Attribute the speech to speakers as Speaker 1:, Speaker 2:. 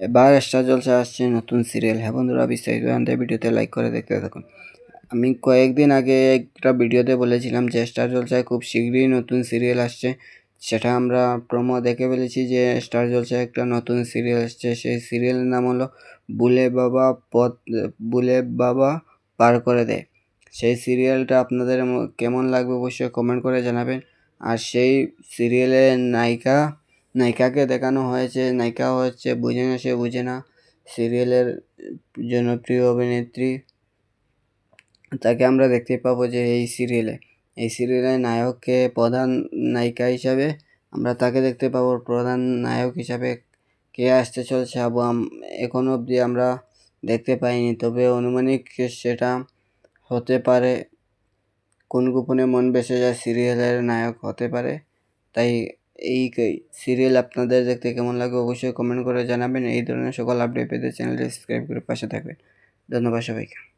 Speaker 1: এবার স্টার জলসা আসছে নতুন সিরিয়াল হ্যাঁ বন্ধুরা, বিস্তারিত জানতে ভিডিওতে লাইক করে দেখতে থাকুন। আমি কয়েকদিন আগে একটা ভিডিওতে বলেছিলাম যে স্টার জলসায় খুব শীঘ্রই নতুন সিরিয়াল আসছে। সেটা আমরা প্রোমো দেখে ফেলেছি যে স্টার জলসায় একটা নতুন সিরিয়াল আসছে। সেই সিরিয়ালের নাম হলো বুলে বাবা পথ, বুলে বাবা পার করে দেয় সেই সিরিয়ালটা আপনাদের কেমন লাগবে অবশ্যই কমেন্ট করে জানাবেন। আর সেই সিরিয়ালের নায়িকা নায়িকাকে দেখানো হয়েছে, নায়িকা হচ্ছে বুঝে না সে বুঝে না সিরিয়ালের জনপ্রিয় অভিনেত্রী তাকে আমরা দেখতে পাবো যে এই সিরিয়ালে। এই সিরিয়ালের নায়ককে প্রধান নায়িকা হিসাবে আমরা তাকে দেখতে পাবো। প্রধান নায়ক হিসাবে কে আসতে চলেছে আবু আম- এখনও অবধি আমরা দেখতে পাইনি। তবে অনুমানিক সেটা হতে পারে, কোন গোপনে মন বেসে যায় সিরিয়ালের নায়ক হতে পারে, তাই এই সিরিয়াল আপনাদের দেখতে কেমন লাগে অবশ্যই কমেন্ট করে জানাবেন। এই ধরনের সকল আপডেট পেতে চ্যানেলটি সাবস্ক্রাইব করে পাশে থাকবেন। ধন্যবাদ সবাইকে।